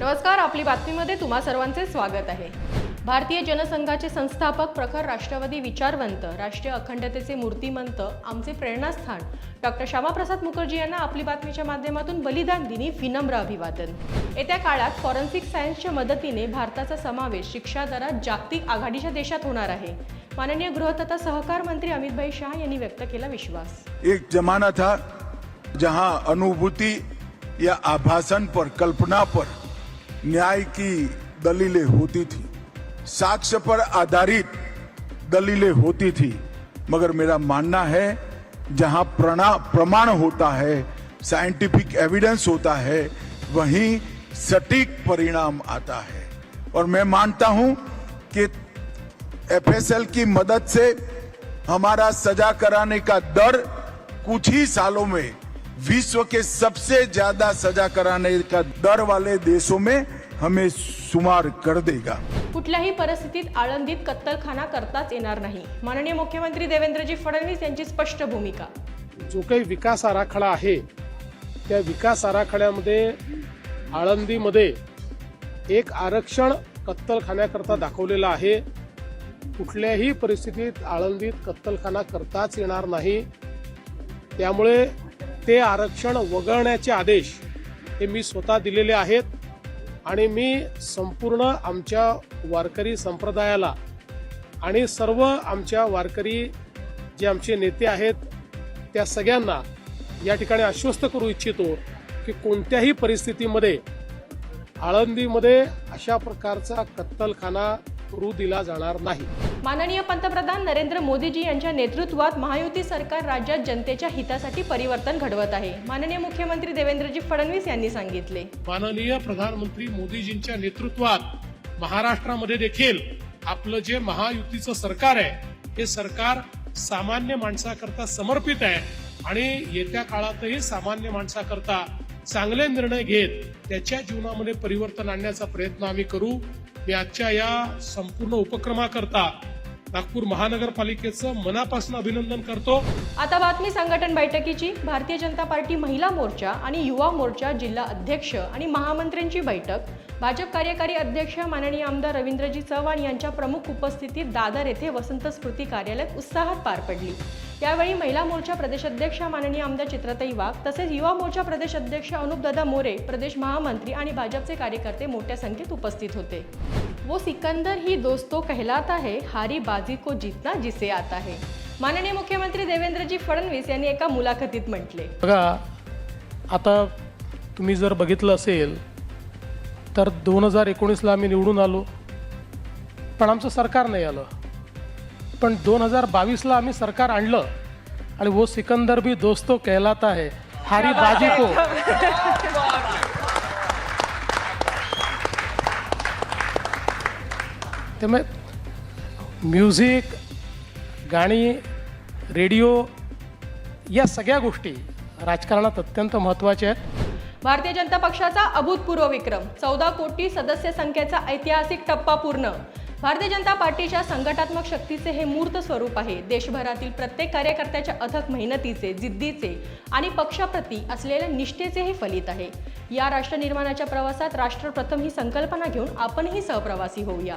नमस्कार आपली बातमीमध्ये तुम्हा सर्वांचे स्वागत आहे. भारतीय जनसंघाचे संस्थापक प्रखर राष्ट्रवादी विचारवंत राष्ट्रीय अखंडतेचे मूर्तिमंत आमचे प्रेरणास्थान डॉक्टर श्यामाप्रसाद मुखर्जी यांना आपली बातमीच्या माध्यमातून बलिदान दिनी विनम्र अभिवादन. येत्या काळात फॉरेन्सिक सायन्सच्या मदतीने भारताचा समावेश शिक्षा दरात जागतिक आघाडीच्या देशात होणार आहे. माननीय गृह तथा सहकार मंत्री अमितभाई शाह यांनी व्यक्त केला विश्वास. एक जमाना था जहां अनुभूती या आभासन पर कल्पना पर न्याय की दलीलें होती थी। साक्ष्य पर आधारित दलीलें होती थी। मगर मेरा मानना है, जहाँ प्रणा, प्रमाण होता है साइंटिफिक एविडेंस होता है, वहीं सटीक परिणाम आता है। और मैं मानता हूँ कि एफएसएल की मदद से हमारा सजा कराने का दर कुछ ही सालों में विश्व के सबसे ज्यादा सजा कराने का दर वाले देशों में हमें शुमार कर देगा। कुठल्याही परिस्थितीत आळंदीत कत्तलखाना करताच येणार नाही. माननीय मुख्यमंत्री देवेंद्रजी फडणवीस यांची स्पष्ट भूमिका. जो काही विकास आराखडा आहे त्या विकास आराखड्यामध्ये आळंदीमध्ये एक आरक्षण कत्तलखान्याकरता दाखवलेलं आहे. कुठल्याही परिस्थितीत आळंदीत कत्तलखाना करताच येणार नाही. त्यामुळे ते आरक्षण वगळण्याचे आदेश हे मी स्वतः दिलेले आहेत आणि मी संपूर्ण आमच्या वारकरी संप्रदायाला आणि सर्व आमच्या वारकरी जे आमचे नेते आहेत त्या सगळ्यांना या ठिकाणी आश्वस्त करू इच्छितो की कोणत्याही परिस्थितीमध्ये आळंदीमध्ये अशा प्रकारचा कत्तलखाना करू दिला जाणार नाही. माननीय पंतप्रधान नरेंद्र मोदीजी यांच्या नेतृत्वात महायुती सरकार राज्यात जनतेच्या हितासाठी परिवर्तन घडवत आहे. माननीय मुख्यमंत्री देवेंद्रजी फडणवीस यांनी सांगितले. माननीय प्रधानमंत्री मोदीजींच्या नेतृत्वात महाराष्ट्रामध्ये देखील आपलं जे महायुतीचं सरकार आहे हे सरकार सामान्य माणसाकरता समर्पित आहे आणि येत्या काळातही सामान्य माणसाकरता चांगले निर्णय घेत त्याच्या जीवनामध्ये परिवर्तन आणण्याचा प्रयत्न आम्ही करू. आजच्या या संपूर्ण उपक्रमाकरता नागपूर महानगरपालिकेचं मनापासून अभिनंदन करतो. आता बातमी संघटन बैठकीची. भारतीय जनता पार्टी महिला मोर्चा आणि युवा मोर्चा जिल्हा अध्यक्ष आणि महामंत्र्यांची बैठक. भाजप कार्यकारी अध्यक्ष माननीय आमदार रवींद्रजी चव्हाण यांच्या प्रमुख उपस्थितीत दादर येथे वसंत स्मृती कार्यालयात उत्साहात पार पडली. यावेळी महिला मोर्चा प्रदेशाध्यक्ष माननीय आमदार चित्रताई वाघ तसेच युवा मोर्चा प्रदेश अध्यक्ष अनुपदादा मोरे प्रदेश महामंत्री आणि भाजपचे कार्यकर्ते मोठ्या संख्येत उपस्थित होते. वो सिकंदर ही दोस्तों कहलाता है हारी बाजी को जीतना जिसे आता है. माननीय मुख्यमंत्री देवेंद्रजी फडणवीस यांनी एका मुलाखतीत म्हटले. बघा आता तुम्ही जर बघितलं असेल तर दोन हजार एकोणीसला आम्ही निवडून आलो. पण आमचं सरकार नाही आलं. पण दोन हजार बावीसला आम्ही सरकार आणलं आणि वो सिकंदर भी दोस्तो कहलाता है. हारी बाजी को. त्यामुळे म्युझिक गाणी रेडिओ या सगळ्या गोष्टी राजकारणात अत्यंत महत्त्वाच्या आहेत. भारतीय जनता पक्षाचा अभूतपूर्व विक्रम. चौदा कोटी सदस्य संख्येचा ऐतिहासिक टप्पा पूर्ण. भारतीय जनता पार्टीच्या संघटनात्मक शक्तीचे हे मूर्त स्वरूप आहे. देशभरातील प्रत्येक कार्यकर्त्याच्या अथक मेहनतीचे जिद्दीचे आणि पक्षाप्रती असलेल्या निष्ठेचे हे फलित आहे. या राष्ट्र निर्माणाच्या प्रवासात राष्ट्र प्रथम ही संकल्पना घेऊन आपणही सहप्रवासी होऊया.